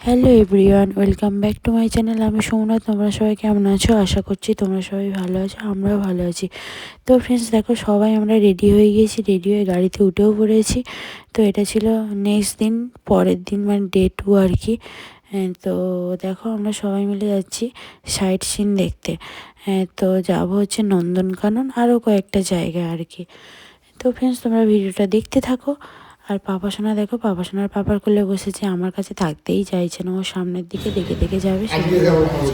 Hello everyone welcome back to my channel আমি সৌমনাথ তোমরা সবাই কেমন আছো? আশা করছি তোমরা সবাই ভালো আছো আমরাও ভালো আছি। তো ফ্রেন্ডস দেখো সবাই আমরা রেডি হয়ে গিয়েছি রেডি হয়ে গাড়িতে উঠেও পড়েছি। তো এটা ছিল নেক্সট দিন পরের দিন মানে ডে টু আর কি। হ্যাঁ, তো দেখো আমরা সবাই মিলে যাচ্ছি সাইট সিন দেখতে। হ্যাঁ, তো যাব হচ্ছে নন্দনকানন আরও কয়েকটা জায়গা আর কি। তো ফ্রেন্ডস তোমরা ভিডিওটা দেখতে থাকো। আর পাপা সোনা, দেখো পাপা সোনার পাপার কোলে বসেছে আমার কাছে থাকতেই চাইছে না, ও সামনের দিকে দেখে দেখে যাবে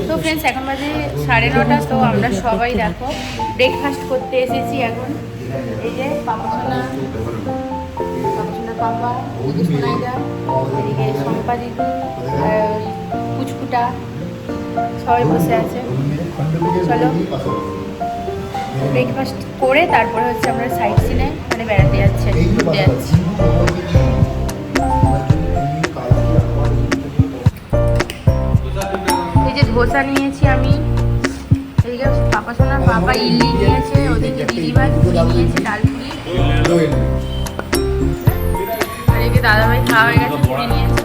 তো ফ্রেন্ডস এখন বাজে সাড়ে নটা, তো আমরা সবাই দেখো। ব্রেকফাস্ট করতে এসেছি এখন। এই যে পাপা সোনা, পাপা সোনার পাপা সোনাইদা, এদিকে আর কুচকুটা, সবাই বসে আছে। চলো। ব্রেকফাস্ট করে তারপরে হচ্ছে আমরা সাইড সিনে মানে বেড়াতে যাচ্ছি ঘুরতে যাচ্ছি। এই যে ধোসা নিয়েছি আমি এদিকে পাপা সোনার পাপা ইডলি নিয়েছে ওদিকে দিদিভাই নিয়েছে ডাল পুরি আর এদিকে দাদাভাই খাওয়া হয়ে গেছে পুরি নিয়েছে।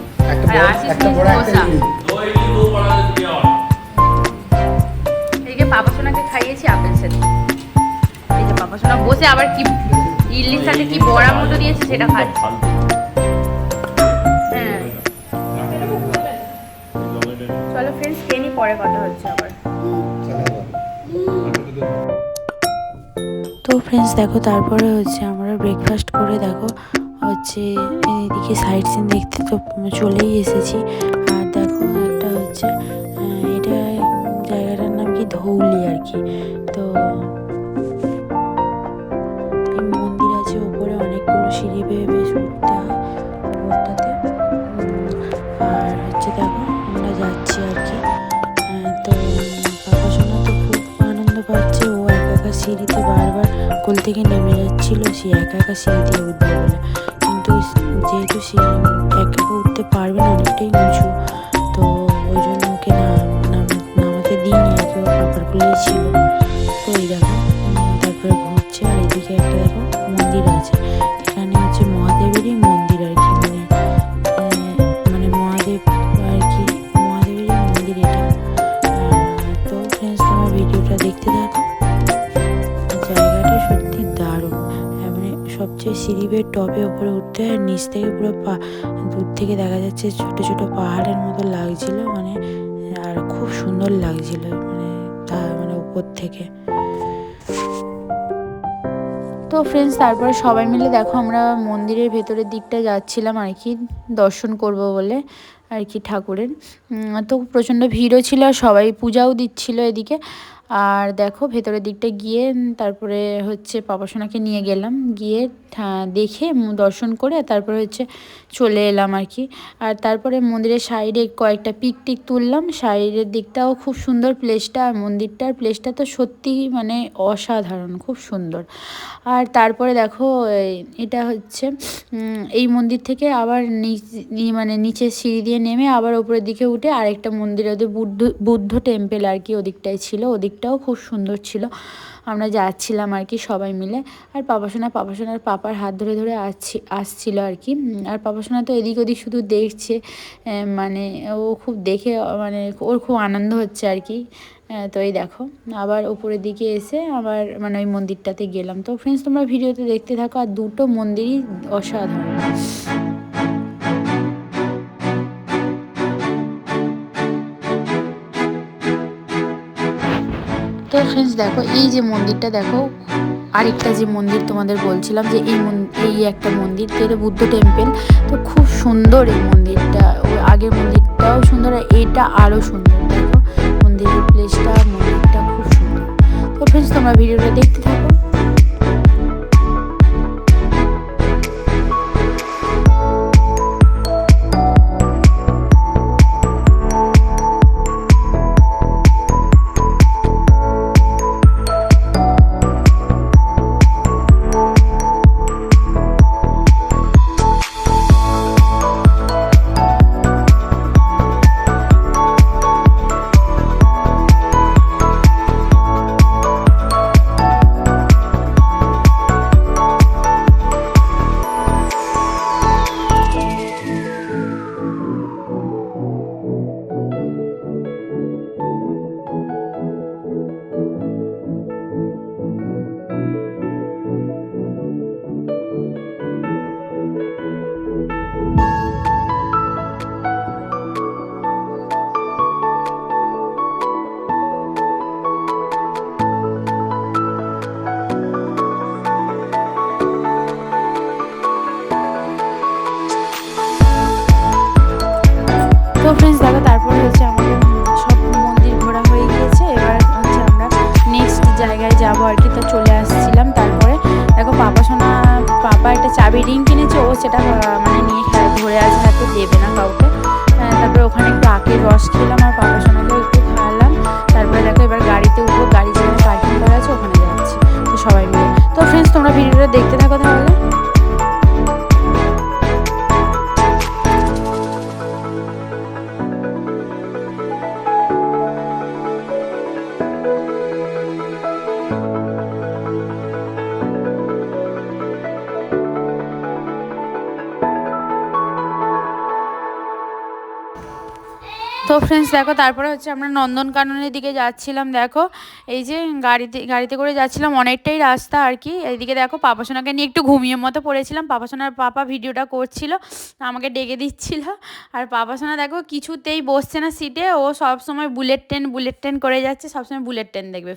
আর আশিস ধোসা। এদিকে পাপা সোনাকে খাইয়েছি আপেল সেদ্ধ। আবার কি কি দিয়েছে সেটা হ্যাঁ। তো ফ্রেন্ডস দেখো, তারপরে হচ্ছে আমরা ব্রেকফাস্ট করে দেখো, হচ্ছে এদিকে সাইড সিন দেখতে তো চলেই এসেছি। আর দেখো একটা হচ্ছে এটা জায়গাটার নাম কি? ধৌলি আর কি। তো বারবার কোল থেকে নেমে যাচ্ছিল, সে একা একা সিঁড়ি দিয়ে উঠবে বলে। কিন্তু যেহেতু সে একা একা উঠতে পারবে না, অনেকটাই উঁচু, তো ওই জন্য ওকে নামাতে দিইনি, একে কি ও পাপার কোলেই ছিল। তো এই দেখো তারপরে ঘুরছে, আর এদিকে একটা দেখো মন্দির আছে। টপে ওপরে উঠতে হয় নিচ থেকে পুরো পা, দূর থেকে দেখা যাচ্ছে ছোট ছোট পাহাড়ের মতো লাগছিল মানে আর খুব সুন্দর লাগছিল মানে তা মানে উপর থেকে। তো ফ্রেন্ডস তারপরে সবাই মিলে দেখো আমরা মন্দিরের ভেতরের দিকটা যাচ্ছিলাম আর কি, দর্শন করব বলে আর কি ঠাকুরের। তো প্রচণ্ড ভিড়ও ছিল সবাই পূজাও দিচ্ছিল এদিকে। আর দেখো ভেতরের দিকটা গিয়ে তারপরে হচ্ছে পাপাসোনাকে নিয়ে গেলাম। গিয়ে দেখে দর্শন করে তারপরে হচ্ছে চলে এলাম আর কি। আর তারপরে মন্দিরের সাইডে কয়েকটা পিক টিক তুললাম। সাইডের দিকটাও খুব সুন্দর প্লেসটা। আর মন্দিরটার প্লেসটা তো সত্যিই মানে অসাধারণ, খুব সুন্দর। আর তারপরে দেখো এটা হচ্ছে এই মন্দির থেকে আবার মানে নিচে সিঁড়ি দিয়ে নেমে আবার ওপরের দিকে উঠে আরেকটা মন্দির, ওদের বুদ্ধ বুদ্ধ টেম্পেল আর কি ওদিকটায় ছিল। ওদিকটাও খুব সুন্দর ছিল। আমরা যাচ্ছিলাম আর কি সবাই মিলে। আর পাপাসোনা, পাপাসোনার পাপার হাত ধরে ধরে আসছি, আসছিল আর কি। আর পাপাসোনা তো এদিক ওদিক শুধু দেখছে মানে ও খুব দেখে মানে ওর খুব আনন্দ হচ্ছে আর কি। তো এই দেখো, আবার উপরের দিকে এসে আবার মানে ওই মন্দিরটাতে গেলাম। তো ফ্রেন্ডস তোমরা ভিডিওতে দেখতে থাকো, আর দুটো মন্দিরই অসাধারণ। তো ফ্রেন্ডস দেখো, এই যে মন্দিরটা, দেখো, আরেকটা যে মন্দির তোমাদের বলছিলাম যে এই এই একটা মন্দির এটা বুদ্ধ টেম্পেল তো খুব সুন্দর এই মন্দিরটা, ওই আগের মন্দিরটাও সুন্দর আর এটা আরও সুন্দর, দেখো, মন্দিরের প্লেসটা মন্দিরটা খুব সুন্দর। তো ফ্রেন্ডস তোমরা ভিডিওটা দেখতে থাকো চাবি রিং কিনেছে ও সেটা মানে নিয়ে খেলা ধরে আছে হাতে দেবে না কাউকে। আহ, তারপরে ওখানে একটু আখের রস খেলাম আর পাপা সোনাকেও একটু খাওয়ালাম। তারপরে দেখো এবার গাড়িতে উঠবো গাড়ি যেখানে পার্কিং করা আছে ওখানে যাচ্ছি। তো সবাই মিলে। তো ফ্রেন্ডস তোমরা ভিডিওটা দেখতে থাকো তাহলে। ফ্রেন্ডস দেখো, তারপরে হচ্ছে আমরা নন্দনকাননের দিকে যাচ্ছিলাম, দেখো। এই যে গাড়িতে গাড়িতে করে যাচ্ছিলাম, অনেকটাই রাস্তা আর কি। এইদিকে দেখো, পাপাসোনাকে নিয়ে একটু ঘুমিয়ে মতো পড়েছিলাম। পাপাসোনার পাপা ভিডিওটা করছিল, আমাকে ডেকে দিচ্ছিল। আর পাপাসোনা, দেখো, কিছুতেই বসছে না সিটে। ও সব সময় বুলেট ট্রেন বুলেট ট্রেন করে যাচ্ছে সবসময় বুলেট ট্রেন দেখবে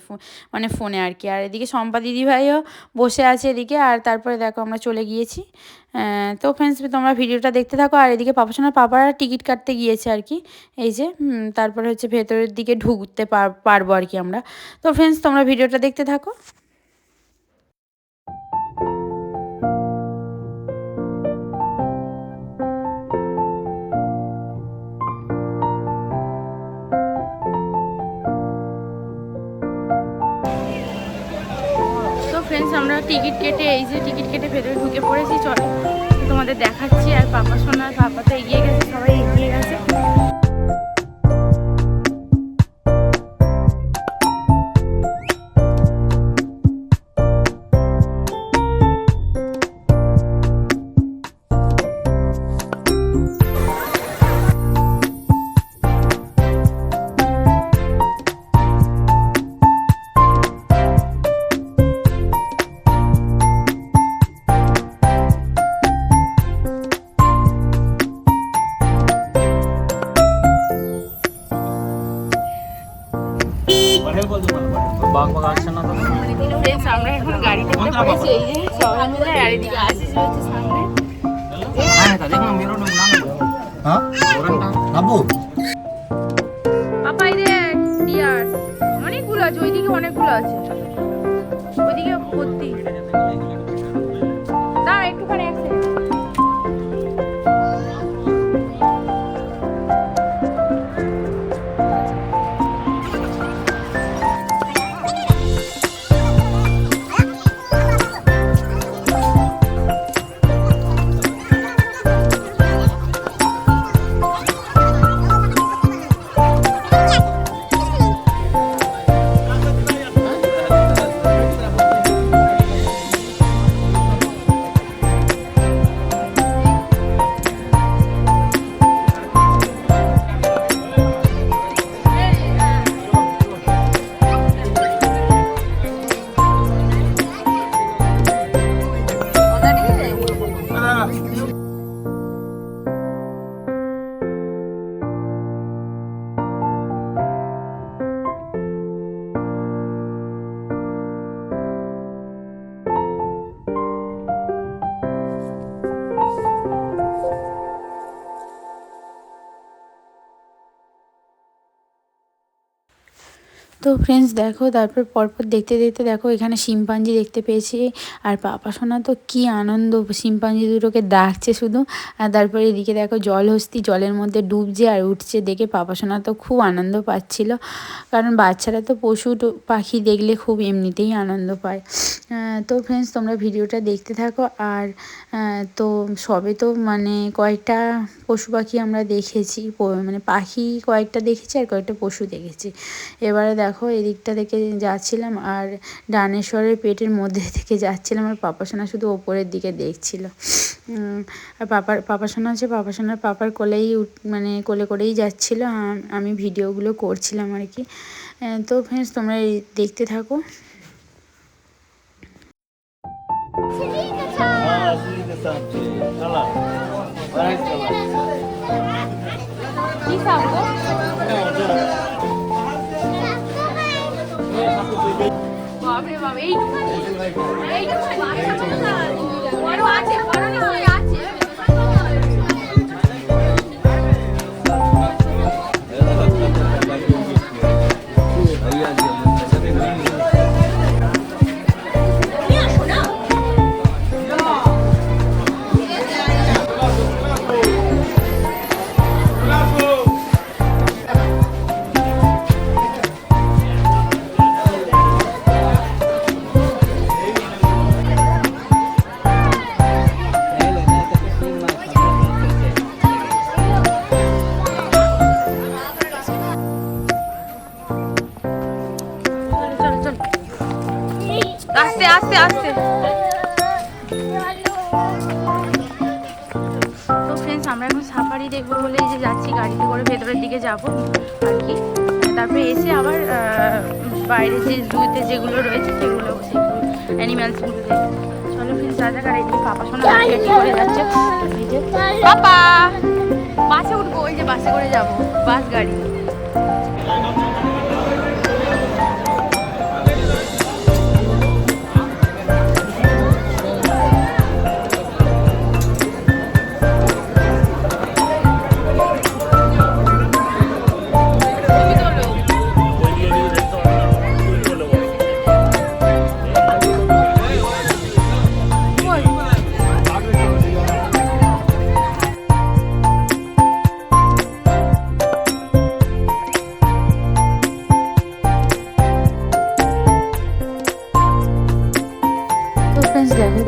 মানে ফোনে আর কি। আর এদিকে সম্পা দিদিভাইও বসে আছে এদিকে। আর তারপরে, দেখো, আমরা চলে গিয়েছি। তো ফ্রেন্ডস তোমরা ভিডিওটা দেখতে থাকো। আর এদিকে পাপাসোনার পাপারা টিকিট কাটতে গিয়েছে আর কি। এই যে তারপরে হচ্ছে ভেতরের দিকে ঢুকতে পারব আর কি আমরা। তো ফ্রেন্ডস তোমরা ভিডিওটা দেখতে থাকো। ফ্রেন্ডস আমরা টিকিট কেটে, এই যে টিকিট কেটে ভেতরে ঢুকে পড়েছি, চলো তোমাদের দেখাচ্ছি, আর পাপা সোনার পাপা তো এগিয়ে গেছে, সবাই এগিয়ে গেছে। ফ্রেন্ডস আমরা এখন গাড়িতে উঠে পড়েছি এই যে সবাই মিলে আর এদিকে আসিস হচ্ছে সামনে। হ্যাঁ হ্যাঁ? অনেকগুলো আছে ওইদিকে অনেকগুলো আছে। ওইদিকে ভর্তি। দাঁড়া একটুখানি তো ফ্রেন্ডস দেখো, তারপর পরপর দেখতে দেখতে দেখো, এখানে শিম্পাঞ্জি দেখতে পেয়েছি। আর পাপা সোনা তো কি আনন্দ, শিম্পাঞ্জি দুটোকে ডাকছে শুধু। আর তারপরে এদিকে দেখো জল হস্তি জলের মধ্যে ডুবছে আর উঠছে দেখে পাপা সোনা তো খুব আনন্দ পাচ্ছিল। কারণ বাচ্চারা তো পশু পাখি দেখলে খুব এমনিতেই আনন্দ পায়। তো ফ্রেন্ডস তোমরা ভিডিওটা দেখতে থাকো। আর তো সবে তো মানে কয়েকটা পশু পাখি আমরা দেখেছি মানে পাখি কয়েকটা দেখেছি আর কয়েকটা পশু দেখেছি। এবারে দেখো এদিকটা থেকে যাচ্ছিলাম আর ডানেশ্বরের পেটের মধ্যে থেকে যাচ্ছিলাম আর পাপাসোনা শুধু ওপরের দিকে দেখছিল। আর পাপার পাপাসোনা হচ্ছে পাপাসোনার পাপার কোলেই মানে কোলে করেই যাচ্ছিল। আমি ভিডিওগুলো করছিলাম আর কি। তো ফ্রেন্ডস তোমরা দেখতে থাকো। কি বাপরে বাপ? এইটুখানি? বড় আছে, যাব। আর কি? তারপরে এসে আবার বাইরে যে জুতে যেগুলো রয়েছে সেগুলো সেগুলো অ্যানিম্যালসগুলো চলো ফ্রেন্ডস রাজা আর দিয়ে পাপা শোনা করে যাচ্ছে। পাপা, বাসে উঠবো ওই যে বাসে করে যাব, বাস গাড়ি।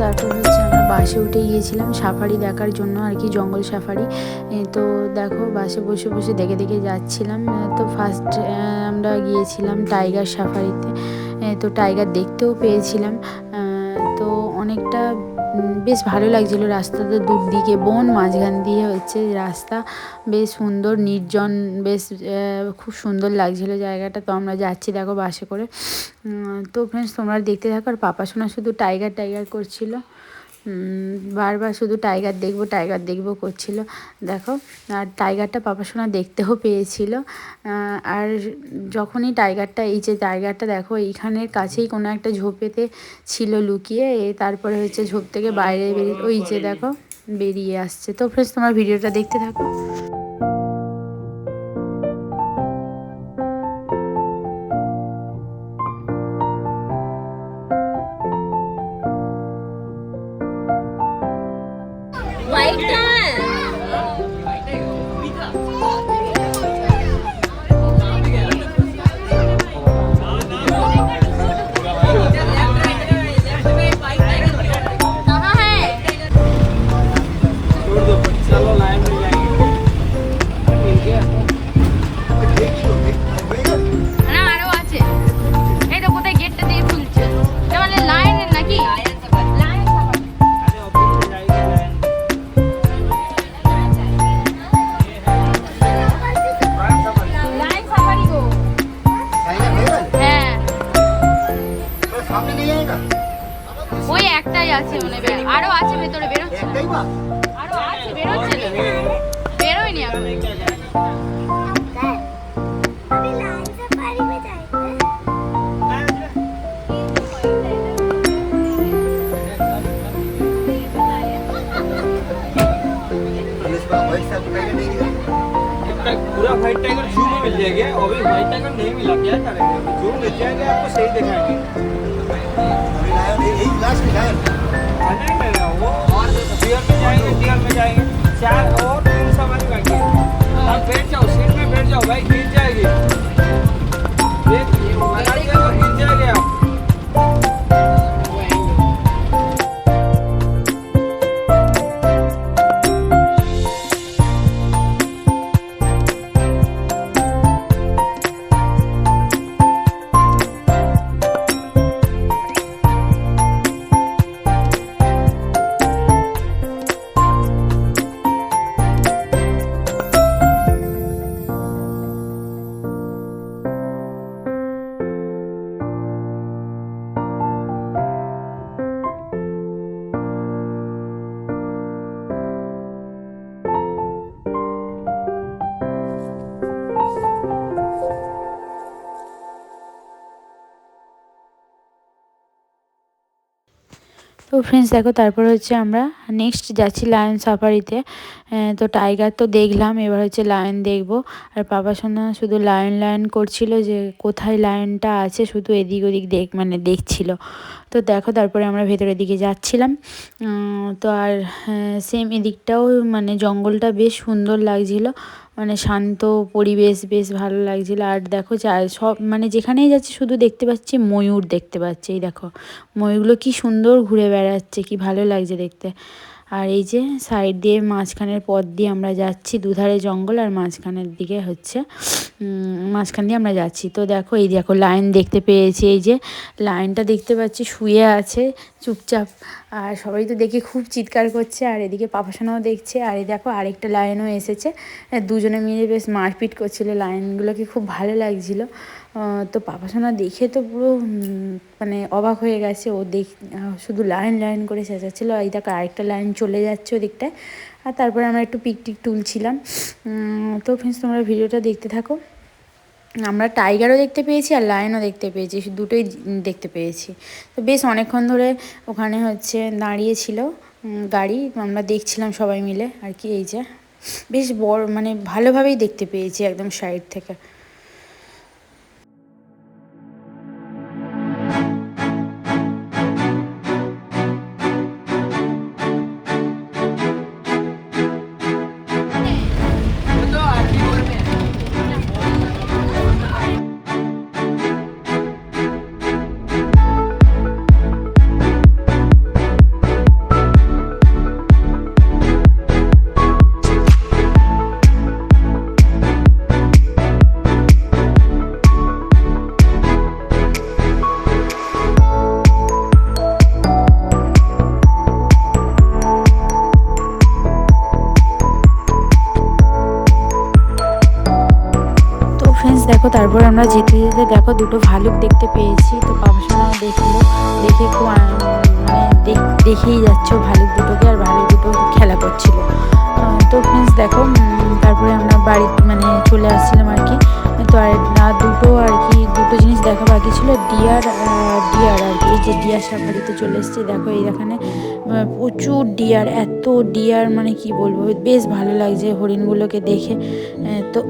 তারপর হচ্ছে আমরা বাসে উঠে গিয়েছিলাম সাফারি দেখার জন্য আর কি, জঙ্গল সাফারি। তো দেখো বাসে বসে বসে দেখে দেখে যাচ্ছিলাম। তো ফার্স্ট আমরা গিয়েছিলাম টাইগার সাফারিতে। তো টাইগার দেখতেও পেয়েছিলাম। তো অনেকটা বেশ ভালো লাগছিল রাস্তাটা দুদিকে দিকে বন মাঝখান দিয়ে হচ্ছে রাস্তা বেশ সুন্দর, নির্জন, বেশ খুব সুন্দর লাগছিল জায়গাটা। তো আমরা যাচ্ছি দেখো বাসে করে। তো ফ্রেন্ডস তোমরা দেখতে থাকো আর পাপা শোনা শুধু টাইগার টাইগার করছিল। বারবার শুধু টাইগার দেখব টাইগার দেখব করছিল। দেখো, আর টাইগারটা পাপা শোনা দেখতেও পেয়েছিল। আর যখনই টাইগারটা, এই যে টাইগারটা দেখো এইখানের কাছেই কোনো একটা ঝোপেতে ছিল লুকিয়ে তারপরে হচ্ছে ঝোপ থেকে বাইরে বেরিয়ে, ওই যে দেখো, বেরিয়ে আসছে। তো ফ্রেন্ডস তোমার ভিডিওটা দেখতে থাকো। আরো আছে ভেতরে বেরোচ্ছে না। একটাই বা আরো আছে বেরোচ্ছে না বেরোয়নি এখন अभी लाइन सफारी में जाएंगे इसका भाई साहब पहले नहीं गया पूरा व्हाइट टाइगर जू में मिल जाएगा अभी व्हाइट टाइगर नहीं मिला क्या करेंगे जू मिल जाएगा आपको सही दिखाएंगे में जाएँगे में जाएँगे चार और तीन सवारी बाकी है आप बैठ जाओ सीट তো ফ্রেন্ডস দেখো তারপর হচ্ছে আমরা নেক্সট যাচ্ছি লায়ন সাফারিতে তো টাইগার তো দেখলাম, এবার হচ্ছে লায়ন দেখব। আর বাবা সোনা শুধু লায়ন লায়ন করছিল যে কোথায় লায়নটা আছে, শুধু এদিক ওদিক দেখ মানে দেখছিল। তো দেখো, তারপরে আমরা ভেতরের দিকে যাচ্ছিলাম। তো আর সেম এদিকটাও মানে জঙ্গলটা বেশ সুন্দর লাগছিল। মানে শান্ত পরিবেশ, বেশ ভালো লাগছিল। আর দেখো সব মানে যেখানেই যাচ্ছি, শুধু দেখতে পাচ্ছি ময়ূর দেখতে পাচ্ছি। এই দেখো, ময়ূরগুলো কি সুন্দর ঘুরে বেড়াচ্ছে, কি ভালো লাগছে দেখতে। আর এই যে সাইড দিয়ে মাঝখানের পথ দিয়ে আমরা যাচ্ছি, দুধারে জঙ্গল আর মাঝখানের দিকে হচ্ছে মাঝখান দিয়ে আমরা যাচ্ছি। তো দেখো, এই দেখো লাইন দেখতে পেয়েছি, এই যে লাইনটা দেখতে পাচ্ছি, শুয়ে আছে, চুপচাপ। আর সবাই তো দেখে খুব চিৎকার করছে, আর এদিকে পাপাসোনাও দেখছে, আর এই দেখো আরেকটা লাইনও এসেছে। দুজনে মিলে বেশ মারপিট করছিল লাইনগুলোকে খুব ভালো লাগছিল। তো পাপাসোনা দেখে তো পুরো মানে অবাক হয়ে গেছে। ও দেখ শুধু লাইন লাইন করে চেঁচাচ্ছিল এই দেখো, আরেকটা লাইন চলে যাচ্ছে ওদিকটায়। আর তারপরে আমরা একটু পিকটিক তুলছিলাম। তো ফ্রেন্ডস তোমরা ভিডিওটা দেখতে থাকো। আমরা টাইগারও দেখতে পেয়েছি আর লায়নও দেখতে পেয়েছি। দুটোই দেখতে পেয়েছি। তো বেশ অনেকক্ষণ ধরে ওখানে হচ্ছে দাঁড়িয়েছিল গাড়ি। আমরা দেখছিলাম সবাই মিলে। আর কি, এই যে, বেশ বড় মানে ভালোভাবেই দেখতে পেয়েছি একদম সাইড থেকে। তারপর আমরা যেতে যেতে দেখো দুটো ভালুক দেখতে পেয়েছি। তো পাপাসোনা দেখল, দেখে খুব মানে দেখ- দেখেই যাচ্ছ ভালুক দুটোকে আর ভালুক দুটো খেলা করছিল। তো ফ্রেন্ডস দেখো তারপরে আমরা বাড়ি মানে চলে আসছিলাম আর কি। তো আর না, দুটো আর কি, দুটো জিনিস দেখা বাকি ছিল, ডিয়ার ডিয়ার আর কি, এই যে ডিয়ার সাফারিতে চলে এসেছি। দেখো এই এখানে প্রচুর ডিয়ার, এত ডিয়ার মানে কি বলব, বেশ ভালো লাগছে হরিণগুলোকে দেখে। তো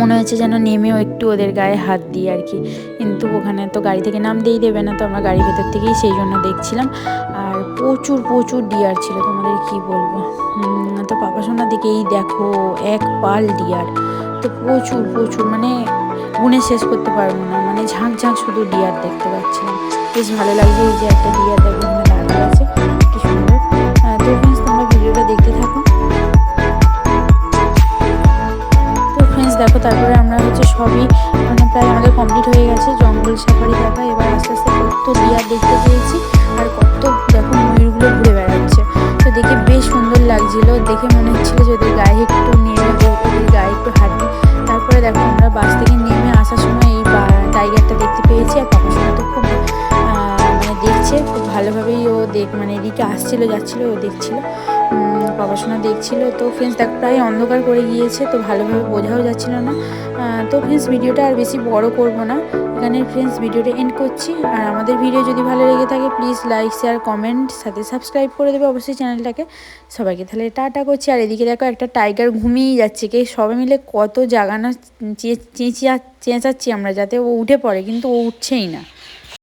মনে হচ্ছে যেন নেমেও একটু ওদের গায়ে হাত দিই আর কি। কিন্তু ওখানে তো গাড়ি থেকে নামতেই দেবে না, তো আমরা গাড়ির ভেতর থেকেই সেই জন্য দেখছিলাম। আর প্রচুর প্রচুর ডিয়ার ছিল, তোমাদের কি বলব? তো পাপা সোনার দিকে এই দেখো, এক পাল ডিয়ার তো প্রচুর প্রচুর মানে গুনে শেষ করতে পারব না মানে ঝাঁক ঝাঁক শুধু ডিয়ার দেখতে পাচ্ছিলাম। বেশ ভালো লাগছে এই যে একটা ডিয়ার দেখো দাঁড়িয়ে আছে সবই। মানে প্রায় আমাদের কমপ্লিট হয়ে গেছে। জঙ্গল সাফারি দেখা, এবার আস্তে আস্তে কত ডিয়ার দেখতে পেয়েছি। আর কত দেখো ময়ূরগুলো ঘুরে বেড়াচ্ছে। তো দেখে বেশ সুন্দর লাগছিল। দেখে মনে হচ্ছিল যে ওদের গায়ে একটু নেমে ওদের গায়ে একটু দিই তারপরে দেখো আমরা বাস থেকে নেমে আসার সময় এই টাইগারটা দেখতে পেয়েছি। আর পাপার সঙ্গে তো খুব মানে দেখছে, খুব ভালোভাবেই ও দেখ মানে এদিকে আসছিল, যাচ্ছিল, ও দেখছিল। পড়াশোনা দেখছিল, তো ফ্রেন্ডস দেখ, প্রায় অন্ধকার করে গিয়েছে, তো ভালোভাবে বোঝাও যাচ্ছিল না। তো ফ্রেন্ডস ভিডিওটা আর বেশি বড় করব না। এখানে ফ্রেন্ডস ভিডিওটা এন্ড করছি। আর আমাদের ভিডিও যদি ভালো লেগে থাকে প্লিজ লাইক শেয়ার কমেন্ট সাথে সাবস্ক্রাইব করে দেবে অবশ্যই চ্যানেলটাকে সবাইকে তাহলে টাটা করছি। আর এদিকে দেখো একটা টাইগার ঘুমিয়েই যাচ্ছে। কে সবাই মিলে কত জাগানো চেঁচিয়া, চেঁচাচ্ছি আমরা, যাতে ও উঠে পড়ে, কিন্তু ও উঠছেই না।